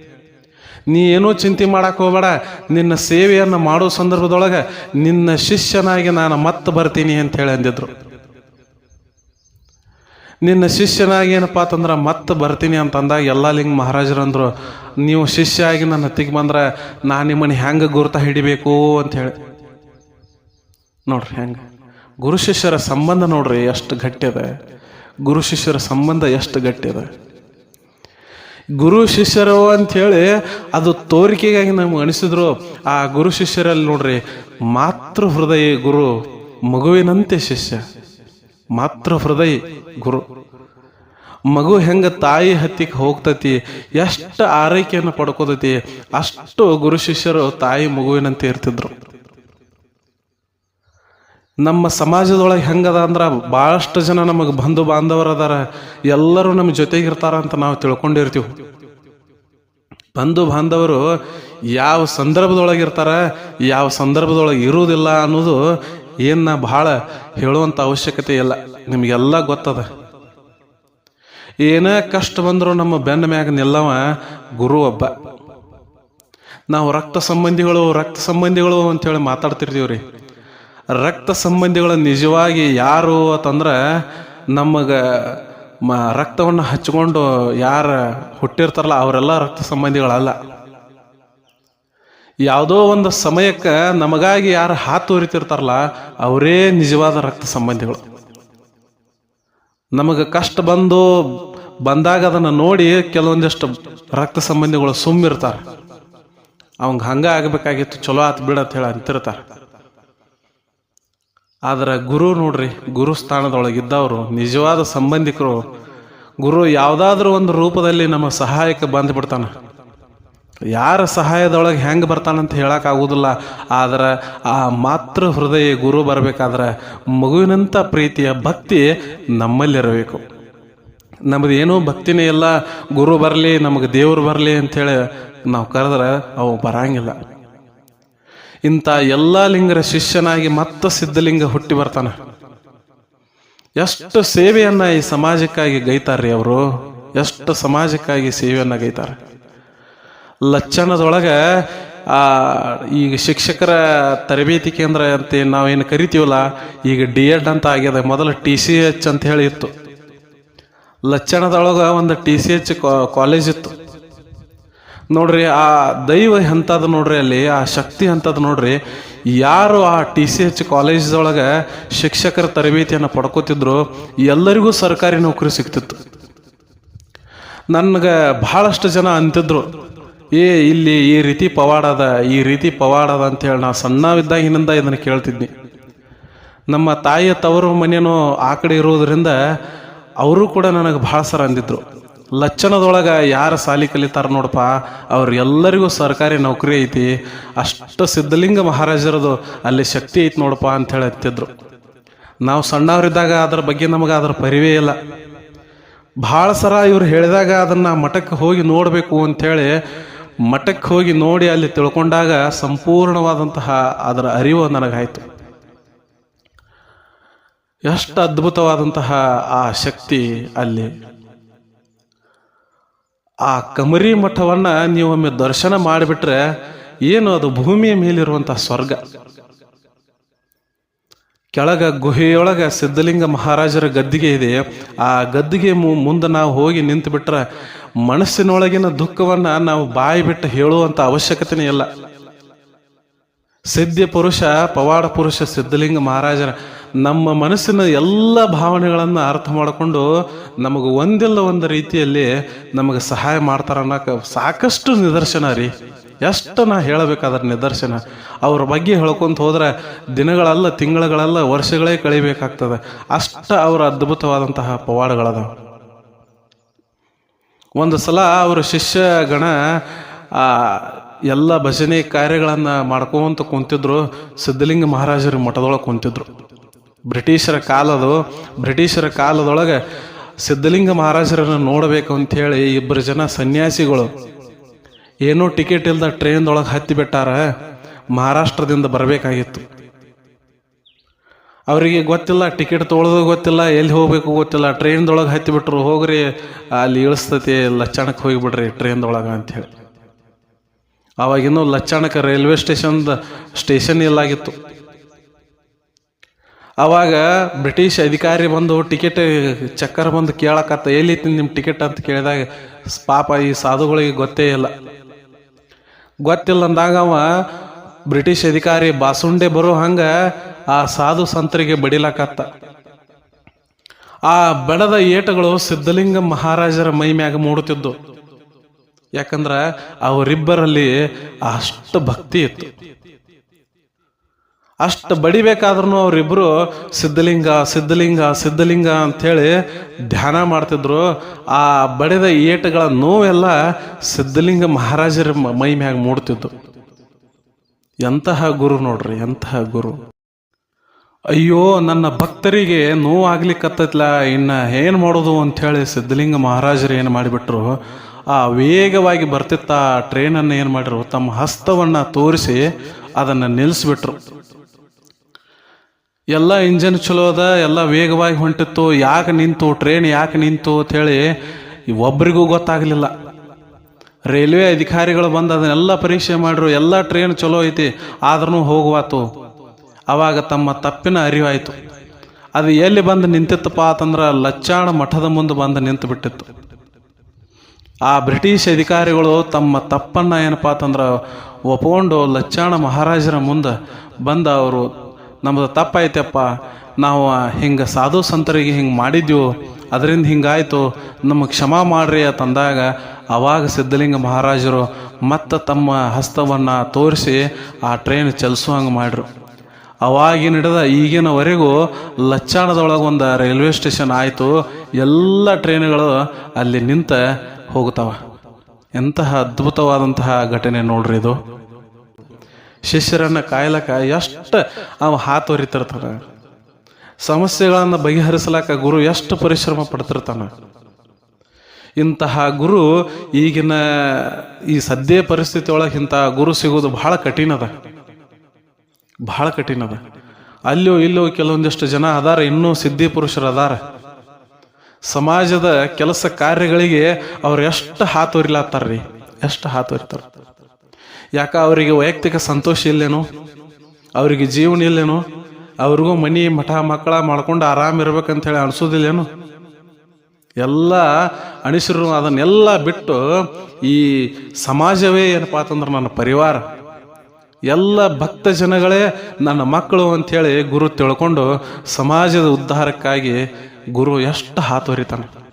ನೀ ಏನೂ ಚಿಂತೆ ಮಾಡಕ್ಕೆ ಹೋಗಬೇಡ. ನಿನ್ನ ಸೇವೆಯನ್ನು ಮಾಡೋ ಸಂದರ್ಭದೊಳಗೆ ನಿನ್ನ ಶಿಷ್ಯನಾಗಿ ನಾನು ಮತ್ತೆ ಬರ್ತೀನಿ ಅಂತ ಹೇಳಿ ಅಂದಿದ್ರು. ನಿನ್ನ ಶಿಷ್ಯನಾಗಿ ಏನಪ್ಪ ಅಂತಂದ್ರೆ ಮತ್ತೆ ಬರ್ತೀನಿ ಅಂತಂದಾಗ ಎಲ್ಲ ಲಿಂಗ ಮಹಾರಾಜರು ಅಂದರು ನೀವು ಶಿಷ್ಯ ಆಗಿ ನನ್ನ ಹತ್ತಿಗೆ ಬಂದ್ರೆ ನಾನು ನಿಮ್ಮನ್ನು ಹೆಂಗೆ ಗುರುತ ಹಿಡಿಬೇಕು? ಅಂತ ಹೇಳಿ. ನೋಡ್ರಿ ಹೆಂಗೆ. ಗುರು ಶಿಷ್ಯರ ಸಂಬಂಧ ನೋಡ್ರಿ ಎಷ್ಟು ಗಟ್ಟಿದೆ ಗುರು ಶಿಷ್ಯರ ಸಂಬಂಧ ಎಷ್ಟು ಗಟ್ಟಿದೆ ಗುರು ಶಿಷ್ಯರು ಅಂಥೇಳಿ ಅದು ತೋರಿಕೆಗಾಗಿ ನಮ್ಗೆ ಅನಿಸಿದ್ರು. ಆ ಗುರು ಶಿಷ್ಯರಲ್ಲಿ ನೋಡ್ರಿ, ಮಾತೃ ಹೃದಯ ಗುರು, ಮಗುವಿನಂತೆ ಶಿಷ್ಯ. ಮಾತೃ ಹೃದಯ ಗುರು. ಮಗು ಹೆಂಗೆ ತಾಯಿ ಹತ್ತಿಗೆ ಹೋಗ್ತತಿ, ಎಷ್ಟು ಆರೈಕೆಯನ್ನು ಪಡ್ಕೋತತಿ, ಅಷ್ಟು ಗುರು ಶಿಷ್ಯರು ತಾಯಿ ಮಗುವಿನಂತೆ ಇರ್ತಿದ್ರು. ನಮ್ಮ ಸಮಾಜದೊಳಗೆ ಹೆಂಗದ ಅಂದ್ರೆ ಭಾಳಷ್ಟು ಜನ ನಮಗೆ ಬಂಧು ಬಾಂಧವರು ಅದಾರ. ಎಲ್ಲರೂ ನಮ್ಮ ಜೊತೆಗಿರ್ತಾರ ಅಂತ ನಾವು ತಿಳ್ಕೊಂಡಿರ್ತೀವಿ. ಬಂಧು ಬಾಂಧವರು ಯಾವ ಸಂದರ್ಭದೊಳಗೆ ಇರ್ತಾರ, ಯಾವ ಸಂದರ್ಭದೊಳಗೆ ಇರುವುದಿಲ್ಲ ಅನ್ನೋದು ಏನ್ನ ಭಾಳ ಹೇಳುವಂಥ ಅವಶ್ಯಕತೆ ಇಲ್ಲ. ನಿಮಗೆಲ್ಲ ಗೊತ್ತದ. ಏನೇ ಕಷ್ಟ ಬಂದರೂ ನಮ್ಮ ಬೆನ್ನ ಮ್ಯಾಗ ನಿಲ್ಲವ ಗುರು ಒಬ್ಬ. ನಾವು ರಕ್ತ ಸಂಬಂಧಿಗಳು ರಕ್ತ ಸಂಬಂಧಿಗಳು ಅಂತೇಳಿ ಮಾತಾಡ್ತಿರ್ತೀವಿ ರೀ ರಕ್ತ ಸಂಬಂಧಿಗಳು ನಿಜವಾಗಿ ಯಾರು ಅಂತಂದ್ರೆ ನಮಗೆ ಮ ರಕ್ತವನ್ನು ಹಚ್ಕೊಂಡು ಯಾರು ಹುಟ್ಟಿರ್ತಾರಲ್ಲ ಅವರೆಲ್ಲ ರಕ್ತ ಸಂಬಂಧಿಗಳಲ್ಲ. ಯಾವುದೋ ಒಂದು ಸಮಯಕ್ಕೆ ನಮಗಾಗಿ ಯಾರು ಹಾತು ಉರಿತಿರ್ತಾರಲ್ಲ ಅವರೇ ನಿಜವಾದ ರಕ್ತ ಸಂಬಂಧಿಗಳು. ನಮಗೆ ಕಷ್ಟ ಬಂದು ಬಂದಾಗ ಅದನ್ನು ನೋಡಿ ಕೆಲವೊಂದಿಷ್ಟು ರಕ್ತ ಸಂಬಂಧಿಗಳು ಸುಮ್ಮಿರ್ತಾರೆ. ಅವಂಗೆ ಹಂಗೆ ಆಗಬೇಕಾಗಿತ್ತು, ಚಲೋ ಆತು ಬಿಡ ಅಂತ ಹೇಳಿ ಅಂತಿರ್ತಾರೆ. ಆದ್ರೆ ಗುರು ನೋಡ್ರಿ, ಗುರು ಸ್ಥಾನದೊಳಗಿದ್ದವರು, ನಿಜವಾದ ಸಂಬಂಧಿಕರು. ಗುರು ಯಾವುದಾದ್ರೂ ಒಂದು ರೂಪದಲ್ಲಿ ನಮ್ಮ ಸಹಾಯಕ್ಕೆ ಬಂದ್ಬಿಡ್ತಾನೆ ಯಾರ ಸಹಾಯದೊಳಗೆ ಹೆಂಗೆ ಬರ್ತಾನಂತ ಹೇಳೋಕ್ಕಾಗೋದಿಲ್ಲ ಆದ್ರೆ ಆ ಮಾತೃ ಹೃದಯ ಗುರು ಬರಬೇಕಾದ್ರೆ ಮಗುವಿನಂಥ ಪ್ರೀತಿಯ ಭಕ್ತಿ ನಮ್ಮಲ್ಲಿರಬೇಕು. ನಮ್ಮದು ಏನೂ ಭಕ್ತಿನೇ ಇಲ್ಲ, ಗುರು ಬರಲಿ, ನಮಗೆ ದೇವ್ರು ಬರಲಿ ಅಂಥೇಳಿ ನಾವು ಕರೆದ್ರೆ ಅವು ಬರಂಗಿಲ್ಲ. ಇಂಥ ಎಲ್ಲ ಲಿಂಗರ ಶಿಷ್ಯನಾಗಿ ಮತ್ತೆ ಸಿದ್ಧಲಿಂಗ ಹುಟ್ಟಿ ಬರ್ತಾನೆ. ಎಷ್ಟು ಸೇವೆಯನ್ನ ಈ ಸಮಾಜಕ್ಕಾಗಿ ಗೈತಾರ್ರಿ ಅವರು? ಎಷ್ಟು ಸಮಾಜಕ್ಕಾಗಿ ಸೇವೆಯನ್ನ ಗೈತಾರೆ? ಲಚ್ಚನದೊಳಗೆ ಆ, ಈಗ ಶಿಕ್ಷಕರ ತರಬೇತಿ ಕೇಂದ್ರ ಅಂತ ನಾವೇನು ಕರಿತೀವಲ್ಲ, ಈಗ ಡಿ ಎಡ್ ಅಂತ ಆಗ್ಯದ, ಮೊದಲು ಟಿ ಸಿ ಎಚ್ ಅಂತ ಹೇಳಿ ಇತ್ತು. ಲಚ್ಚಣದೊಳಗೆ ಒಂದು ಟಿ ಸಿ ಎಚ್ ಕಾಲೇಜ್ ಇತ್ತು. ನೋಡ್ರಿ, ಆ ದೈವ ಎಂಥದ್ ನೋಡ್ರಿ ಅಲ್ಲಿ, ಆ ಶಕ್ತಿ ಅಂತದ್ ನೋಡ್ರಿ, ಯಾರು ಆ ಟಿ ಸಿ ಎಚ್ ಕಾಲೇಜ್ದೊಳಗೆ ಶಿಕ್ಷಕರ ತರಬೇತಿಯನ್ನು ಪಡ್ಕೋತಿದ್ರು, ಎಲ್ಲರಿಗೂ ಸರ್ಕಾರಿ ನೌಕರಿ ಸಿಗ್ತಿತ್ತು ನನಗೆ ಬಹಳಷ್ಟು ಜನ ಅಂತಿದ್ರು, ಏ ಇಲ್ಲಿ ಈ ರೀತಿ ಪವಾಡದ ಈ ರೀತಿ ಪವಾಡದ ಅಂತ ಅಂತೇಳಿ ನಾ ಸಣ್ಣವಿದ್ದಾಗಿನಿಂದ ಇದನ್ನು ಕೇಳ್ತಿದ್ನಿ. ನಮ್ಮ ತಾಯಿಯ ತವರು ಮನೆಯೂ ಆ ಕಡೆ ಇರೋದ್ರಿಂದ, ಅವರು ಕೂಡ ನನಗೆ ಭಾಳ ಸರ ಅಂದಿದ್ರು. ಲಚ್ಚಣದೊಳಗೆ ಯಾರು ಸಾಲಿ ಕಲಿತಾರ ನೋಡಪ್ಪ, ಅವ್ರು ಎಲ್ಲರಿಗೂ ಸರ್ಕಾರಿ ನೌಕರಿ ಐತಿ, ಅಷ್ಟು ಸಿದ್ಧಲಿಂಗ ಮಹಾರಾಜರದು ಅಲ್ಲಿ ಶಕ್ತಿ ಐತಿ ನೋಡಪ್ಪ ಅಂತ ಹೇಳಿ ನಾವು ಸಣ್ಣವರಿದ್ದಾಗ ಅದ್ರ ಬಗ್ಗೆ ನಮಗೆ ಅದ್ರ ಪರಿವೇ ಇಲ್ಲ. ಭಾಳ ಸರ ಇವ್ರು ಹೇಳಿದಾಗ ಅದನ್ನು ಮಠಕ್ಕೆ ಹೋಗಿ ನೋಡಬೇಕು ಅಂಥೇಳಿ ಮಠಕ್ಕೆ ಹೋಗಿ ನೋಡಿ ಅಲ್ಲಿ ತಿಳ್ಕೊಂಡಾಗ ಸಂಪೂರ್ಣವಾದಂತಹ ಅದರ ಅರಿವು ನನಗಾಯಿತು. ಎಷ್ಟು ಅದ್ಭುತವಾದಂತಹ ಆ ಶಕ್ತಿ ಅಲ್ಲಿ. ಆ ಕಮರಿ ಮಠವನ್ನ ನೀವೊಮ್ಮೆ ದರ್ಶನ ಮಾಡಿಬಿಟ್ರೆ ಏನು ಅದು ಭೂಮಿಯ ಮೇಲಿರುವಂತಹ ಸ್ವರ್ಗ? ಕೆಳಗ ಗುಹೆಯೊಳಗ ಸಿದ್ಧಲಿಂಗ ಮಹಾರಾಜರ ಗದ್ದಿಗೆ ಇದೆ. ಆ ಗದ್ದಿಗೆ ಮುಂದೆ ನಾವು ಹೋಗಿ ನಿಂತು ಬಿಟ್ರೆ ಮನಸ್ಸಿನೊಳಗಿನ ದುಃಖವನ್ನ ನಾವು ಬಾಯಿ ಬಿಟ್ಟು ಹೇಳುವಂತ ಅವಶ್ಯಕತೆನೇ ಇಲ್ಲ. ಸಿದ್ಧ ಪುರುಷ, ಪವಾಡ ಪುರುಷ, ಸಿದ್ಧಲಿಂಗ ಮಹಾರಾಜರ ನಮ್ಮ ಮನಸ್ಸಿನ ಎಲ್ಲ ಭಾವನೆಗಳನ್ನು ಅರ್ಥ ಮಾಡಿಕೊಂಡು ನಮಗೆ ಒಂದಿಲ್ಲ ಒಂದು ರೀತಿಯಲ್ಲಿ ನಮಗೆ ಸಹಾಯ ಮಾಡ್ತಾರ ಸಾಕಷ್ಟು ನಿದರ್ಶನ ರೀ. ಎಷ್ಟು ನಾ ಹೇಳಬೇಕಾದ್ರ ನಿದರ್ಶನ. ಅವ್ರ ಬಗ್ಗೆ ಹೇಳ್ಕೊಂತ ಹೋದ್ರೆ ದಿನಗಳಲ್ಲ, ತಿಂಗಳುಗಳಲ್ಲ, ವರ್ಷಗಳೇ ಕಳಿಬೇಕಾಗ್ತದೆ. ಅಷ್ಟು ಅವರ ಅದ್ಭುತವಾದಂತಹ ಪವಾಡಗಳದಾವ ಒಂದು ಸಲ ಅವರ ಶಿಷ್ಯ ಗಣ ಎಲ್ಲ ಭಜನೆ ಕಾರ್ಯಗಳನ್ನು ಮಾಡ್ಕೊಂತ ಕುಂತಿದ್ರು. ಸಿದ್ಧಲಿಂಗ ಮಹಾರಾಜರ ಮಠದೊಳಗೆ ಕುಂತಿದ್ರು. ಬ್ರಿಟಿಷರ ಕಾಲದು, ಬ್ರಿಟಿಷರ ಕಾಲದೊಳಗೆ ಸಿದ್ಧಲಿಂಗ ಮಹಾರಾಜರನ್ನು ನೋಡಬೇಕು ಅಂಥೇಳಿ ಇಬ್ಬರು ಜನ ಸನ್ಯಾಸಿಗಳು. ಏನೋ ಟಿಕೆಟ್ ಇಲ್ದ ಟ್ರೈನ್ದೊಳಗೆ ಹತ್ತಿ ಬಿಟ್ಟಾರ, ಮಹಾರಾಷ್ಟ್ರದಿಂದ ಬರಬೇಕಾಗಿತ್ತು. ಅವರಿಗೆ ಗೊತ್ತಿಲ್ಲ, ಟಿಕೆಟ್ ತೊಗೊಳೋದು ಗೊತ್ತಿಲ್ಲ, ಎಲ್ಲಿ ಹೋಗಬೇಕು ಗೊತ್ತಿಲ್ಲ, ಟ್ರೈನ್ದೊಳಗೆ ಹತ್ತಿ ಬಿಟ್ರು ಹೋಗ್ರಿ, ಅಲ್ಲಿ ಇಳಿಸ್ತತಿ ಲಚ್ಚಾಣಕ್ಕೆ ಹೋಗಿಬಿಡ್ರಿ ಟ್ರೈನ್ದೊಳಗೆ ಅಂಥೇಳಿ. ಅವಾಗಿನ್ನೂ ಲಚ್ಚಾಣಕ್ಕೆ ರೈಲ್ವೆ ಸ್ಟೇಷನ್ದ ಸ್ಟೇಷನ್ ಇಲ್ಲಾಗಿತ್ತು. ಅವಾಗ ಬ್ರಿಟಿಷ್ ಅಧಿಕಾರಿ ಬಂದು ಟಿಕೆಟ್, ಚಕ್ಕರ್ ಬಂದು ಕೇಳಕತ್ತ ಎಲ್ಲಿತ್ತು ನಿಮ್ಮ ಟಿಕೆಟ್ ಅಂತ ಕೇಳಿದಾಗ, ಪಾಪ ಈ ಸಾಧುಗಳಿಗೆ ಗೊತ್ತೇ ಇಲ್ಲ. ಗೊತ್ತಿಲ್ಲ ಅಂದಾಗ ಅವ ಬ್ರಿಟಿಷ್ ಅಧಿಕಾರಿ ಬಾಸುಂಡೆ ಬರೋ ಹಂಗ ಆ ಸಾಧು ಸಂತರಿಗೆ ಬಡಿಲಕತ್ತ. ಆ ಬಡದ ಏಟಗಳು ಸಿದ್ಧಲಿಂಗ ಮಹಾರಾಜರ ಮೈ ಮ್ಯಾಗ ಮೂಡುತ್ತಿದ್ದು. ಯಾಕಂದ್ರ ಅವರಿಬ್ಬರಲ್ಲಿ ಅಷ್ಟು ಭಕ್ತಿ ಇತ್ತು. ಅಷ್ಟು ಬಡಿಬೇಕಾದ್ರೂ ಅವರಿಬ್ಬರು ಸಿದ್ಧಲಿಂಗ ಸಿದ್ಧಲಿಂಗ ಸಿದ್ಧಲಿಂಗ ಅಂಥೇಳಿ ಧ್ಯಾನ ಮಾಡ್ತಿದ್ರು. ಆ ಬಡಿದ ಏಟುಗಳ ನೋವೆಲ್ಲ ಸಿದ್ಧಲಿಂಗ ಮಹಾರಾಜರ ಮ- ಮ್ಯಾಗ ಮೂಡ್ತಿದ್ದು ಎಂತಹ ಗುರು ನೋಡ್ರಿ, ಎಂತಹ ಗುರು. ಅಯ್ಯೋ, ನನ್ನ ಭಕ್ತರಿಗೆ ನೋವಾಗ್ಲಿಕ್ಕತ್ತಲ್ಲ ಇನ್ನ ಏನು ಮಾಡೋದು ಅಂಥೇಳಿ ಸಿದ್ಧಲಿಂಗ ಮಹಾರಾಜರು ಏನು ಮಾಡಿಬಿಟ್ರು. ಆ ವೇಗವಾಗಿ ಬರ್ತಿತ್ತ ಆ ಟ್ರೈನನ್ನು ಏನು ಮಾಡಿರು ತಮ್ಮ ಹಸ್ತವನ್ನು ತೋರಿಸಿ ಅದನ್ನು ನಿಲ್ಲಿಸ್ಬಿಟ್ರು ಎಲ್ಲ ಇಂಜನ್ ಚಲೋ ಅದ, ಎಲ್ಲ ವೇಗವಾಗಿ ಹೊಂಟಿತ್ತು. ಯಾಕೆ ನಿಂತು ಟ್ರೈನ್ ಯಾಕೆ ನಿಂತು ಅಂಥೇಳಿ ಒಬ್ರಿಗೂ ಗೊತ್ತಾಗಲಿಲ್ಲ. ರೈಲ್ವೆ ಅಧಿಕಾರಿಗಳು ಬಂದು ಅದನ್ನೆಲ್ಲ ಪರೀಕ್ಷೆ ಮಾಡ್ರು, ಎಲ್ಲ ಟ್ರೈನ್ ಚಲೋ ಐತಿ ಆದ್ರೂ ಹೋಗುವಾತು. ಅವಾಗ ತಮ್ಮ ತಪ್ಪಿನ ಅರಿವಾಯಿತು. ಅದು ಎಲ್ಲಿ ಬಂದು ನಿಂತಿತ್ತಪ್ಪ ಅಂತಂದ್ರೆ ಲಚ್ಚಾಣ ಮಠದ ಮುಂದೆ ಬಂದು ನಿಂತು ಬಿಟ್ಟಿತ್ತು. ಆ ಬ್ರಿಟಿಷ್ ಅಧಿಕಾರಿಗಳು ತಮ್ಮ ತಪ್ಪನ್ನು ಏನಪ್ಪಾ ಅಂತಂದ್ರೆ ಒಪ್ಕೊಂಡು ಲಚ್ಚಾಣ ಮಹಾರಾಜರ ಮುಂದೆ ಬಂದು ಅವರು ನಮ್ಮದು ತಪ್ಪಾಯ್ತಪ್ಪ. ನಾವು ಹಿಂಗೆ ಸಾಧು ಸಂತರಿಗೆ ಹಿಂಗೆ ಮಾಡಿದ್ದೆವು ಅದರಿಂದ ಹಿಂಗಾಯಿತು. ನಮಗೆ ಕ್ಷಮಾ ಮಾಡ್ರಿ ಅಂತಂದಾಗ ಅವಾಗ ಸಿದ್ಧಲಿಂಗ ಮಹಾರಾಜರು ಮತ್ತೆ ತಮ್ಮ ಹಸ್ತವನ್ನು ತೋರಿಸಿ ಆ ಟ್ರೈನ್ ಚಲಿಸುವಂಗೆ ಮಾಡ್ರು. ಅವಾಗಿನ ಹಿಡಿದ ಈಗಿನವರೆಗೂ ಲಚ್ಚಾಣದೊಳಗೆ ಒಂದು ರೈಲ್ವೆ ಸ್ಟೇಷನ್ ಆಯಿತು. ಎಲ್ಲ ಟ್ರೈನ್ಗಳು ಅಲ್ಲಿ ನಿಂತ ಹೋಗ್ತಾವ. ಎಂತಹ ಅದ್ಭುತವಾದಂತಹ ಘಟನೆ ನೋಡ್ರಿ ಇದು. ಶಿಷ್ಯರನ್ನ ಕಾಯ್ಲಕ್ಕ ಎಷ್ಟು ಅವ ಹಾತೊರಿತಿರ್ತಾನ ಸಮಸ್ಯೆಗಳನ್ನು ಬಗೆಹರಿಸಲಾಕ ಗುರು ಎಷ್ಟು ಪರಿಶ್ರಮ ಪಡ್ತಿರ್ತಾನ. ಇಂತಹ ಗುರು ಈಗಿನ ಈ ಸದ್ಯ ಪರಿಸ್ಥಿತಿ ಒಳಗೆ ಇಂತಹ ಗುರು ಸಿಗೋದು ಬಹಳ ಕಠಿಣ ಅದ ಬಹಳ ಕಠಿಣ ಅದ ಅಲ್ಲೋ ಇಲ್ಲೋ ಕೆಲವೊಂದಿಷ್ಟು ಜನ ಅದಾರ, ಇನ್ನೂ ಸಿದ್ಧಿ ಪುರುಷರು ಅದಾರ. ಸಮಾಜದ ಕೆಲಸ ಕಾರ್ಯಗಳಿಗೆ ಅವ್ರು ಎಷ್ಟು ಹಾತೊರಿಲಾತಾರ್ರಿ ಎಷ್ಟು ಹಾತೊರಿತಾರ ಯಾಕ ಅವರಿಗೆ ವೈಯಕ್ತಿಕ ಸಂತೋಷ ಇಲ್ಲೇನೋ? ಅವರಿಗೆ ಜೀವನ ಇಲ್ಲೇನೋ? ಅವ್ರಿಗೂ ಮನೆ, ಮಠ, ಮಕ್ಕಳ ಮಾಡ್ಕೊಂಡು ಆರಾಮ್ ಇರ್ಬೇಕಂತ ಹೇಳಿ ಅನ್ಸೋದಿಲ್ಲೇನು? ಎಲ್ಲ ಅಣಿಸರು ಅದನ್ನೆಲ್ಲ ಬಿಟ್ಟು ಈ ಸಮಾಜವೇ ಏನಪ್ಪಾ ಅಂತಂದ್ರೆ ನನ್ನ ಪರಿವಾರ. ಎಲ್ಲ ಭಕ್ತ ಜನಗಳೇ ನನ್ನ ಮಕ್ಕಳು ಅಂಥೇಳಿ ಗುರು ತಿಳ್ಕೊಂಡು ಸಮಾಜದ ಉದ್ಧಾರಕ್ಕಾಗಿ ಗುರು ಎಷ್ಟು ಹಾತೊರಿತಾನೆ.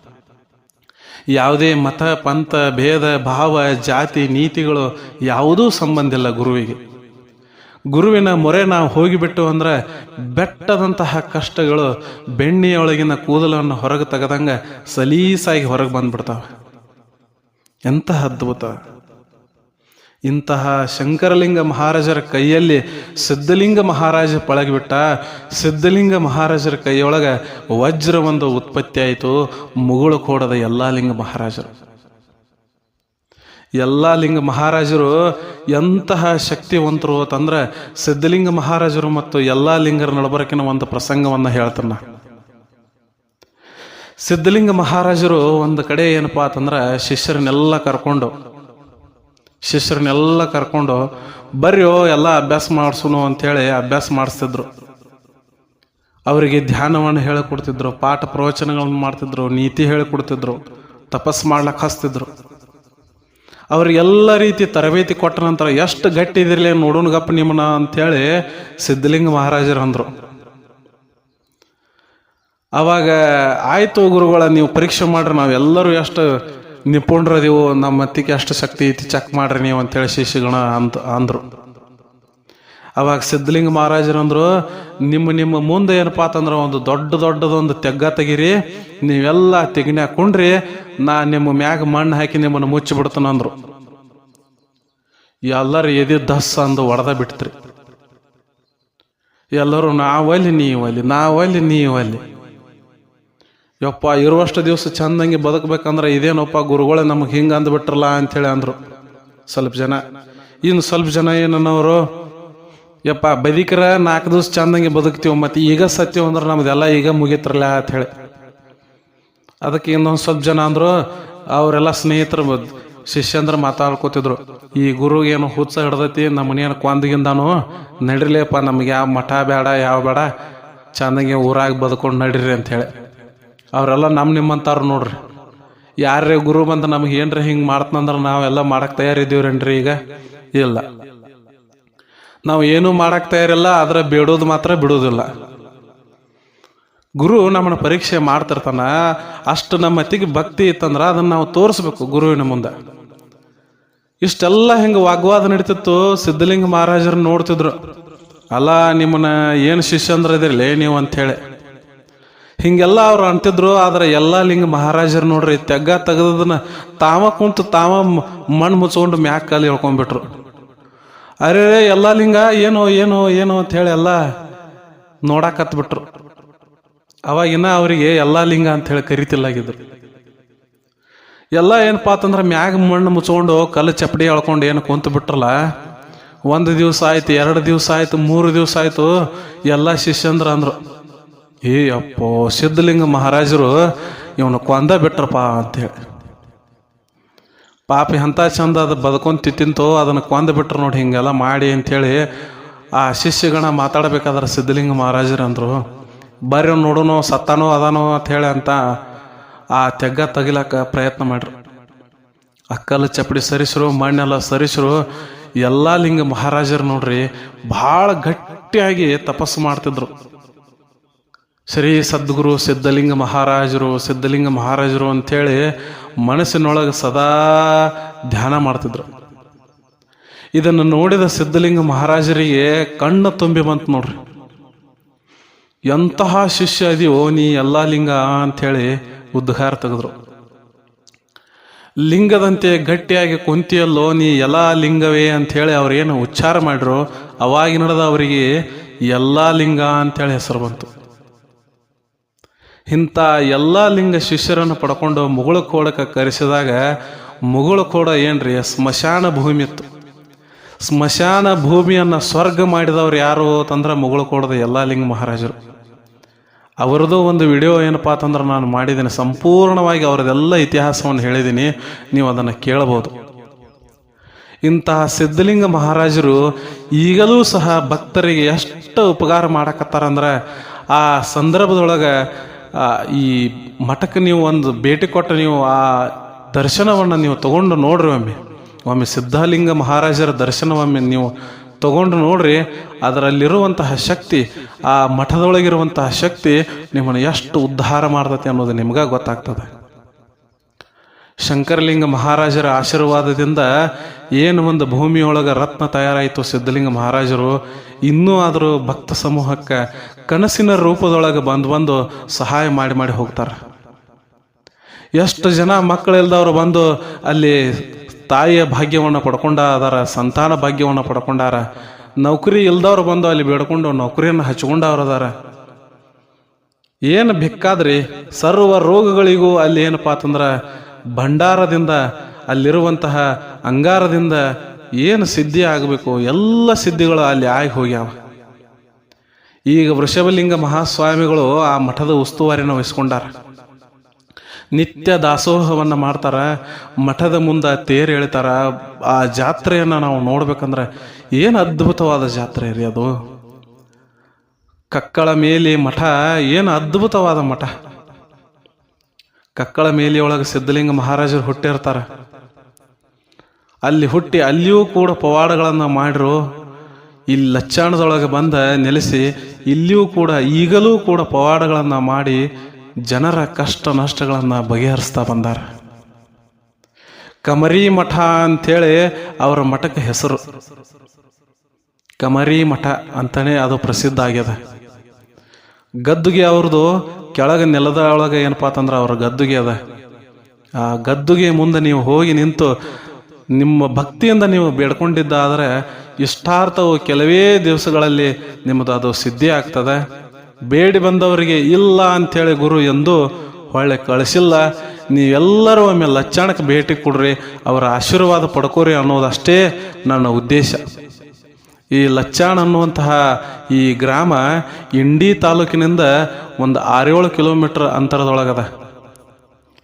ಯಾವುದೇ ಮತ, ಪಂಥ, ಭೇದ, ಭಾವ, ಜಾತಿ, ನೀತಿಗಳು ಯಾವುದೂ ಸಂಬಂಧ ಇಲ್ಲ ಗುರುವಿಗೆ. ಗುರುವಿನ ಮೊರೆ ನಾವು ಹೋಗಿಬಿಟ್ಟು ಅಂದ್ರೆ ಬೆಟ್ಟದಂತಹ ಕಷ್ಟಗಳು ಬೆಣ್ಣೆಯೊಳಗಿನ ಕೂದಲನ್ನು ಹೊರಗೆ ತೆಗೆದಂಗೆ ಸಲೀಸಾಗಿ ಹೊರಗೆ ಬಂದ್ಬಿಡ್ತಾವೆ. ಎಂತಹ ಅದ್ಭುತ. ಇಂತಹ ಶಂಕರಲಿಂಗ ಮಹಾರಾಜರ ಕೈಯಲ್ಲಿ ಸಿದ್ಧಲಿಂಗ ಮಹಾರಾಜ ಪಳಗಿಬಿಟ್ಟ. ಸಿದ್ಧಲಿಂಗ ಮಹಾರಾಜರ ಕೈಯೊಳಗೆ ವಜ್ರ ಒಂದು ಉತ್ಪತ್ತಿ ಆಯಿತು. ಮುಗುಳು ಕೋಡದ ಎಲ್ಲ ಲಿಂಗ ಮಹಾರಾಜರು. ಎಲ್ಲ ಲಿಂಗ ಮಹಾರಾಜರು ಎಂತಹ ಶಕ್ತಿವಂತರು ಅಂತಂದ್ರೆ ಸಿದ್ಧಲಿಂಗ ಮಹಾರಾಜರು ಮತ್ತು ಎಲ್ಲ ಲಿಂಗರ ನಡಬರಕಿನ ಒಂದು ಪ್ರಸಂಗವನ್ನು ಹೇಳ್ತಾನ ಸಿದ್ಧಲಿಂಗ ಮಹಾರಾಜರು ಒಂದು ಕಡೆ ಏನಪ್ಪಾ ಅಂತಂದ್ರೆ ಶಿಷ್ಯರನ್ನೆಲ್ಲ ಕರ್ಕೊಂಡು ಶಿಷ್ಯರನ್ನೆಲ್ಲ ಕರ್ಕೊಂಡು ಬರ್ಯೋ ಎಲ್ಲ ಅಭ್ಯಾಸ ಮಾಡಿಸೋನು ಅಂಥೇಳಿ ಅಭ್ಯಾಸ ಮಾಡಿಸ್ತಿದ್ರು. ಅವರಿಗೆ ಧ್ಯಾನವನ್ನು ಹೇಳಿಕೊಡ್ತಿದ್ರು, ಪಾಠ ಪ್ರವಚನಗಳನ್ನು ಮಾಡ್ತಿದ್ರು, ನೀತಿ ಹೇಳಿಕೊಡ್ತಿದ್ರು, ತಪಸ್ ಮಾಡ್ಲಕ್ಕೆ ಹಸ್ತಿದ್ರು ಅವ್ರಿಗೆಲ್ಲ ರೀತಿ ತರಬೇತಿ ಕೊಟ್ಟ ನಂತರ ಎಷ್ಟು ಗಟ್ಟಿ ಇದಿರಲಿ ನೋಡೋಣ ಗಪ್ಪ ನಿಮ್ಮನ ಅಂಥೇಳಿ ಸಿದ್ಧಲಿಂಗ ಮಹಾರಾಜರು ಅಂದರು. ಅವಾಗ, ಆಯಿತು ಗುರುಗಳ, ನೀವು ಪರೀಕ್ಷೆ ಮಾಡ್ರಿ, ನಾವೆಲ್ಲರೂ ಎಷ್ಟು ನಿಪುಣರದೀವು ನಮ್ಮ ಮತ್ತಿಗೆ ಅಷ್ಟು ಶಕ್ತಿ ಐತಿ ಚೆಕ್ ಮಾಡ್ರಿ ನೀವು ಅಂತೇಳಿ ಶಿಷ್ಯಗಣ ಅಂತ ಅಂದರು. ಅವಾಗ ಸಿದ್ಧಲಿಂಗ ಮಹಾರಾಜರು ಅಂದ್ರು, ನಿಮ್ಮ ನಿಮ್ಮ ಮುಂದೆ ಏನಪ್ಪಾ ಅಂತಂದ್ರೆ ಒಂದು ದೊಡ್ಡ ದೊಡ್ಡದೊಂದು ತೆಗ್ಗ ತೆಗಿರಿ, ನೀವೆಲ್ಲ ತೆಗಿನ್ಯಾಗ ಕುಂಡ್ರಿ, ನಾ ನಿಮ್ಮ ಮ್ಯಾಗ ಮಣ್ಣು ಹಾಕಿ ನಿಮ್ಮನ್ನು ಮುಚ್ಚಿ ಅಂದ್ರು. ಎಲ್ಲರೂ ಎದಿ ದಸ್ ಅಂದು ಒಡೆದ ಬಿಟ್ತ್ರಿ ಎಲ್ಲರೂ ನಾವಲ್ಲಿ ನೀವಲ್ಲಿ ನಾವಲ್ಲಿ ನೀವಲ್ಲಿ ಯಪ್ಪ, ಇರುವಷ್ಟು ದಿವಸ ಚಂದಂಗೆ ಬದುಕಬೇಕಂದ್ರೆ ಇದೇನಪ್ಪ, ಗುರುಗಳೇ ನಮಗೆ ಹಿಂಗೆ ಅಂದ್ಬಿಟ್ರಲ್ಲ ಅಂಥೇಳಿ ಅಂದರು. ಸ್ವಲ್ಪ ಜನ. ಇನ್ನು ಸ್ವಲ್ಪ ಜನ ಏನನ್ನೋರು, ಯಪ್ಪ, ಬದುಕರ ನಾಲ್ಕು ದಿವಸ ಚಂದಂಗೆ ಬದುಕ್ತೀವಿ ಮತ್ತು ಈಗ ಸತ್ಯವು ಅಂದ್ರೆ ನಮ್ದೆಲ್ಲ ಈಗ ಮುಗೀತ್ರಲ್ಲ ಅಂತ ಹೇಳಿ. ಅದಕ್ಕೆ ಇನ್ನೊಂದು ಸ್ವಲ್ಪ ಜನ ಅಂದರು, ಅವರೆಲ್ಲ ಸ್ನೇಹಿತರು ಶಿಷ್ಯಂದ್ರ ಮಾತಾಡ್ಕೋತಿದ್ರು. ಈ ಗುರು ಏನು ಹುಚ್ಚ ಹಿಡ್ದೈತಿ ನಮ್ಮ ಮನೇನು ಕೊಂದಗಿಂದಾನು ನಡಿರಿಲಿಯಪ್ಪ ನಮ್ಗೆ ಯಾವ ಮಠ ಬೇಡ, ಯಾವ ಬೇಡ, ಚಂದಂಗೆ ಊರಾಗ ಬದುಕೊಂಡು ನಡೀರಿ ಅಂಥೇಳಿ ಅವರೆಲ್ಲ ನಮ್ಮ ನಿಮ್ಮಂತಾರ ನೋಡ್ರಿ. ಯಾರೇ ಗುರು ಬಂದ ನಮ್ಗೆ ಏನ್ರಿ ಹಿಂಗೆ ಮಾಡ್ತಂದ್ರೆ ನಾವೆಲ್ಲ ಮಾಡಕ್ಕೆ ತಯಾರಿದ್ದೀವ್ರೇನ್ರಿ ಈಗ? ಇಲ್ಲ. ನಾವು ಏನೂ ಮಾಡಕ್ಕೆ ತಯಾರಿಲ್ಲ, ಆದ್ರೆ ಬೇಡೋದು ಮಾತ್ರ ಬಿಡೋದಿಲ್ಲ. ಗುರು ನಮ್ಮನ್ನ ಪರೀಕ್ಷೆ ಮಾಡ್ತಿರ್ತಾನ, ಅಷ್ಟು ನಮ್ಮ ಅತಿಗೆ ಭಕ್ತಿ ಇತ್ತಂದ್ರೆ ಅದನ್ನ ನಾವು ತೋರಿಸ್ಬೇಕು ಗುರುವಿನ ಮುಂದೆ. ಇಷ್ಟೆಲ್ಲ ಹಿಂಗೆ ವಾಗ್ವಾದ ನಡೀತಿತ್ತು, ಸಿದ್ಧಲಿಂಗ ಮಹಾರಾಜರು ನೋಡ್ತಿದ್ರು. ಅಲ್ಲ ನಿಮ್ಮನ್ನ ಏನು ಶಿಷ್ಯಂದ್ರ ಇದಿರಲಿ ನೀವು ಅಂಥೇಳಿ ಹಿಂಗೆಲ್ಲ ಅವ್ರು ಅಂತಿದ್ರು, ಆದ್ರೆ ಎಲ್ಲ ಲಿಂಗ ಮಹಾರಾಜರು ನೋಡ್ರಿ, ತೆಗ್ಗ ತೆಗೆದದನ್ನ ತಾವ ಕುಂತು ತಾವ ಮಣ್ಣು ಮುಚ್ಕೊಂಡು ಮ್ಯಾಕ್ ಕಾಲಿ ಹೇಳ್ಕೊಂಡ್ಬಿಟ್ರು. ಅರೆ, ಎಲ್ಲ ಲಿಂಗ ಏನು ಏನು ಏನು ಅಂತ ಹೇಳಿ ಎಲ್ಲ ನೋಡಾಕತ್ಬಿಟ್ರು. ಅವಾಗಿನ ಅವರಿಗೆ ಎಲ್ಲ ಲಿಂಗ ಅಂತ ಹೇಳಿ ಕರಿತಿಲ್ಲಾಗಿದ್ರು. ಎಲ್ಲ ಏನಪ್ಪಾ ಅಂತಂದ್ರೆ ಮ್ಯಾಗ ಮಣ್ಣು ಮುಚ್ಕೊಂಡು ಕಲ್ಲು ಚಪ್ಪಡಿ ಎಳ್ಕೊಂಡು ಏನು ಕುಂತು ಬಿಟ್ರಲ್ಲ, ಒಂದು ದಿವಸ ಆಯ್ತು, ಎರಡು ದಿವಸ ಆಯ್ತು, ಮೂರು ದಿವಸ ಆಯ್ತು, ಎಲ್ಲ ಶಿಷ್ಯಂದ್ರ ಅಂದ್ರು. ಏ ಅಪ್ಪೋ, ಸಿದ್ಧಲಿಂಗ ಮಹಾರಾಜರು ಇವನು ಕೊಂದ ಬಿಟ್ರಪ್ಪ ಅಂತೇಳಿ. ಪಾಪಿ ಎಂಥ ಚಂದ ಅದು ಬದುಕೊಂಡು ತಿಂತೋ, ಅದನ್ನು ಕೊಂದ ಬಿಟ್ರು ನೋಡಿ ಹಿಂಗೆಲ್ಲ ಮಾಡಿ ಅಂಥೇಳಿ ಆ ಶಿಷ್ಯಗಣ ಮಾತಾಡಬೇಕಾದ್ರೆ ಸಿದ್ಧಲಿಂಗ ಮಹಾರಾಜರು ಅಂದರು ಬರ್ರಿ ನೋಡೋನು, ಸತ್ತಾನೋ, ಅದಾನೋ ಅಂತ ಹೇಳಿ ಅಂತ ಆ ತೆಗ್ಗ ತೆಗಿಲಕ್ಕ ಪ್ರಯತ್ನ ಮಾಡ್ರಿ. ಅಕ್ಕಲ್ಲ ಚಪ್ಪಡಿ ಸರಿಸ್ರು, ಮಣ್ಣೆಲ್ಲ ಸರಿಸ್ರು, ಎಲ್ಲ ಲಿಂಗ ಮಹಾರಾಜರು ನೋಡ್ರಿ ಭಾಳ ಗಟ್ಟಿಯಾಗಿ ತಪಸ್ಸು ಮಾಡ್ತಿದ್ರು. ಶ್ರೀ ಸದ್ಗುರು, ಸಿದ್ಧಲಿಂಗ ಮಹಾರಾಜರು ಸಿದ್ಧಲಿಂಗ ಮಹಾರಾಜರು ಅಂಥೇಳಿ ಮನಸ್ಸಿನೊಳಗೆ ಸದಾ ಧ್ಯಾನ ಮಾಡ್ತಿದ್ರು. ಇದನ್ನು ನೋಡಿದ ಸಿದ್ಧಲಿಂಗ ಮಹಾರಾಜರಿಗೆ ಕಣ್ಣು ತುಂಬಿ ಬಂತು ನೋಡ್ರಿ. ಎಂತಹ ಶಿಷ್ಯ ಇದೆಯೋ, ನೀ ಎಲ್ಲ ಲಿಂಗ ಅಂಥೇಳಿ ಉದ್ಘಾರ ತೆಗೆದ್ರು. ಲಿಂಗದಂತೆ ಗಟ್ಟಿಯಾಗಿ ಕುಂತಿಯಲ್ಲೋ, ನೀ ಎಲ್ಲ ಲಿಂಗವೇ ಅಂಥೇಳಿ ಅವ್ರೇನು ಉಚ್ಚಾರ ಮಾಡಿರೋ ಅವಾಗಿ ನಡೆದ ಅವರಿಗೆ ಎಲ್ಲ ಲಿಂಗ ಅಂಥೇಳಿ ಹೆಸರು ಬಂತು. ಇಂಥ ಎಲ್ಲ ಲಿಂಗ ಶಿಷ್ಯರನ್ನು ಪಡ್ಕೊಂಡು ಮುಗುಳು ಕೋಡಕ್ಕೆ ಕರೆಸಿದಾಗ ಮುಗುಳು ಕೋಡ ಏನ್ರಿ? ಸ್ಮಶಾನ ಭೂಮಿ ಇತ್ತು. ಸ್ಮಶಾನ ಭೂಮಿಯನ್ನು ಸ್ವರ್ಗ ಮಾಡಿದವ್ರು ಯಾರು ಅಂತಂದ್ರೆ ಮುಗುಳು ಕೋಡದ ಎಲ್ಲ ಲಿಂಗ ಮಹಾರಾಜರು. ಅವರದ್ದು ಒಂದು ವಿಡಿಯೋ ಏನಪ್ಪಾ ಅಂತಂದ್ರೆ ನಾನು ಮಾಡಿದ್ದೀನಿ. ಸಂಪೂರ್ಣವಾಗಿ ಅವರದೆಲ್ಲ ಇತಿಹಾಸವನ್ನು ಹೇಳಿದ್ದೀನಿ. ನೀವು ಅದನ್ನು ಕೇಳಬಹುದು. ಇಂತಹ ಸಿದ್ಧಲಿಂಗ ಮಹಾರಾಜರು ಈಗಲೂ ಸಹ ಭಕ್ತರಿಗೆ ಎಷ್ಟು ಉಪಕಾರ ಮಾಡಕತ್ತಾರಂದ್ರೆ ಆ ಸಂದರ್ಭದೊಳಗೆ ಈ ಮಠಕ್ಕೆ ನೀವು ಒಂದು ಭೇಟಿ ಕೊಟ್ಟು ನೀವು ಆ ದರ್ಶನವನ್ನು ನೀವು ತಗೊಂಡು ನೋಡ್ರಿ ಒಮ್ಮೆ. ಒಮ್ಮೆ ಸಿದ್ಧಲಿಂಗ ಮಹಾರಾಜರ ದರ್ಶನವೊಮ್ಮೆ ನೀವು ತಗೊಂಡು ನೋಡ್ರಿ, ಅದರಲ್ಲಿರುವಂತಹ ಶಕ್ತಿ, ಆ ಮಠದೊಳಗಿರುವಂತಹ ಶಕ್ತಿ ನಿಮ್ಮನ್ನು ಎಷ್ಟು ಉದ್ಧಾರ ಮಾಡ್ತತಿ ಅನ್ನೋದು ನಿಮ್ಗೆ ಗೊತ್ತಾಗ್ತದೆ. ಶಂಕರಲಿಂಗ ಮಹಾರಾಜರ ಆಶೀರ್ವಾದದಿಂದ ಏನು ಒಂದು ಭೂಮಿಯೊಳಗೆ ರತ್ನ ತಯಾರಾಯಿತು ಸಿದ್ಧಲಿಂಗ ಮಹಾರಾಜರು, ಇನ್ನೂ ಆದರೂ ಭಕ್ತ ಸಮೂಹಕ್ಕೆ ಕನಸಿನ ರೂಪದೊಳಗೆ ಬಂದು ಬಂದು ಸಹಾಯ ಮಾಡಿ ಮಾಡಿ ಹೋಗ್ತಾರೆ. ಎಷ್ಟು ಜನ ಮಕ್ಕಳಿಲ್ದವ್ರು ಬಂದು ಅಲ್ಲಿ ತಾಯಿಯ ಭಾಗ್ಯವನ್ನು ಪಡ್ಕೊಂಡ ಅದಾರ ಸಂತಾನ ಭಾಗ್ಯವನ್ನು ಪಡ್ಕೊಂಡಾರ, ನೌಕರಿ ಇಲ್ದವ್ರು ಬಂದು ಅಲ್ಲಿ ಬೇಡ್ಕೊಂಡು ನೌಕರಿಯನ್ನು ಹಚ್ಕೊಂಡವ್ರು ಅದಾರ. ಏನು ಬೇಕಾದ್ರಿ ಸರ್ವ ರೋಗಗಳಿಗೂ ಅಲ್ಲಿ ಏನಪ್ಪಾ ಅಂತಂದ್ರೆ ಭಂಡಾರದಿಂದ, ಅಲ್ಲಿರುವಂತಹ ಅಂಗಾರದಿಂದ ಏನು ಸಿದ್ಧಿ ಆಗಬೇಕು? ಎಲ್ಲ ಸಿದ್ಧಿಗಳು ಅಲ್ಲಿ ಆಗಿ ಹೋಗ್ಯಾವ. ಈಗ ವೃಷಭಲಿಂಗ ಮಹಾಸ್ವಾಮಿಗಳು ಆ ಮಠದ ಉಸ್ತುವಾರಿನ ವಹಿಸ್ಕೊಂಡಾರ. ನಿತ್ಯ ದಾಸೋಹವನ್ನು ಮಾಡ್ತಾರ, ಮಠದ ಮುಂದೆ ತೇರು ಎಳಿತಾರ. ಆ ಜಾತ್ರೆಯನ್ನು ನಾವು ನೋಡ್ಬೇಕಂದ್ರೆ ಏನು ಅದ್ಭುತವಾದ ಜಾತ್ರೆ ರೀ ಅದು. ಕಕ್ಕಳ ಮೇಲೆ ಮಠ, ಏನು ಅದ್ಭುತವಾದ ಮಠ. ಕಕ್ಕಳ ಮೇಲೆಯೊಳಗೆ ಸಿದ್ಧಲಿಂಗ ಮಹಾರಾಜರು ಹುಟ್ಟಿರ್ತಾರೆ. ಅಲ್ಲಿ ಹುಟ್ಟಿ ಅಲ್ಲಿಯೂ ಕೂಡ ಪವಾಡಗಳನ್ನು ಮಾಡಿರು. ಇಲ್ಲಿ ಲಚ್ಚಾಣದೊಳಗೆ ಬಂದ ನೆಲೆಸಿ ಇಲ್ಲಿಯೂ ಕೂಡ ಈಗಲೂ ಕೂಡ ಪವಾಡಗಳನ್ನು ಮಾಡಿ ಜನರ ಕಷ್ಟ ನಷ್ಟಗಳನ್ನು ಬಗೆಹರಿಸ್ತಾ ಬಂದಾರ. ಕಮರಿ ಮಠ ಅಂಥೇಳಿ ಅವರ ಮಠಕ್ಕೆ ಹೆಸರು. ಕಮರಿ ಮಠ ಅಂತಾನೆ ಅದು ಪ್ರಸಿದ್ಧ ಆಗ್ಯದ. ಗದ್ದುಗೆ ಅವ್ರದ್ದು ಕೆಳಗೆ ನೆಲದ ಒಳಗೆ ಏನಪ್ಪಾ ಅಂತಂದ್ರೆ ಅವ್ರ ಗದ್ದುಗೆ ಅದ. ಆ ಗದ್ದುಗೆ ಮುಂದೆ ನೀವು ಹೋಗಿ ನಿಂತು ನಿಮ್ಮ ಭಕ್ತಿಯಿಂದ ನೀವು ಬೇಡ್ಕೊಂಡಿದ್ದಾದರೆ ಇಷ್ಟಾರ್ಥವು ಕೆಲವೇ ದಿವಸಗಳಲ್ಲಿ ನಿಮ್ಮದು ಅದು ಸಿದ್ಧಿ ಆಗ್ತದೆ. ಬೇಡಿ ಬಂದವರಿಗೆ ಇಲ್ಲ ಅಂಥೇಳಿ ಗುರು ಎಂದು ಹೊಳ್ಳೆ ಕಳಿಸಿಲ್ಲ. ನೀವೆಲ್ಲರೂ ಒಮ್ಮೆ ಲಚ್ಚಾಣಕ್ಕೆ ಭೇಟಿ ಕೊಡ್ರಿ, ಅವರ ಆಶೀರ್ವಾದ ಪಡ್ಕೋರಿ ಅನ್ನೋದಷ್ಟೇ ನನ್ನ ಉದ್ದೇಶ. ಈ ಲಚ್ಚಾಣ ಅನ್ನುವಂತಹ ಈ ಗ್ರಾಮ ಇಂಡಿ ತಾಲೂಕಿನಿಂದ ಒಂದು ಆರೇಳು ಕಿಲೋಮೀಟರ್ ಅಂತರದೊಳಗದ.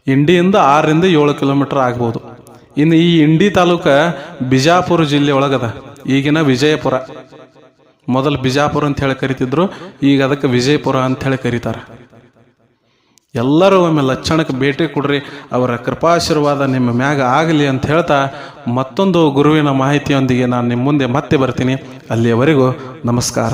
ಇಂಡಿಯಿಂದ ಆರರಿಂದ ಏಳು ಕಿಲೋಮೀಟರ್ ಆಗ್ಬೋದು. ಇನ್ನು ಈ ಇಂಡಿ ತಾಲೂಕ ಬಿಜಾಪುರ ಜಿಲ್ಲೆ ಒಳಗದ. ಈಗಿನ ವಿಜಯಪುರ. ಮೊದಲು ಬಿಜಾಪುರ ಅಂತ ಹೇಳಿ ಕರಿತಿದ್ರು, ಈಗ ಅದಕ್ಕೆ ವಿಜಯಪುರ ಅಂತ ಹೇಳಿ ಕರೀತಾರೆ. ಎಲ್ಲರೂ ಒಮ್ಮೆ ಲಕ್ಷಣಕ್ಕೆ ಭೇಟಿ ಕೊಡ್ರಿ. ಅವರ ಕೃಪಾಶೀರ್ವಾದ ನಿಮ್ಮ ಮ್ಯಾಗ ಆಗಲಿ ಅಂತ ಹೇಳ್ತಾ ಮತ್ತೊಂದು ಗುರುವಿನ ಮಾಹಿತಿಯೊಂದಿಗೆ ನಾನು ನಿಮ್ಮ ಮುಂದೆ ಮತ್ತೆ ಬರ್ತೀನಿ. ಅಲ್ಲಿಯವರೆಗೂ ನಮಸ್ಕಾರ.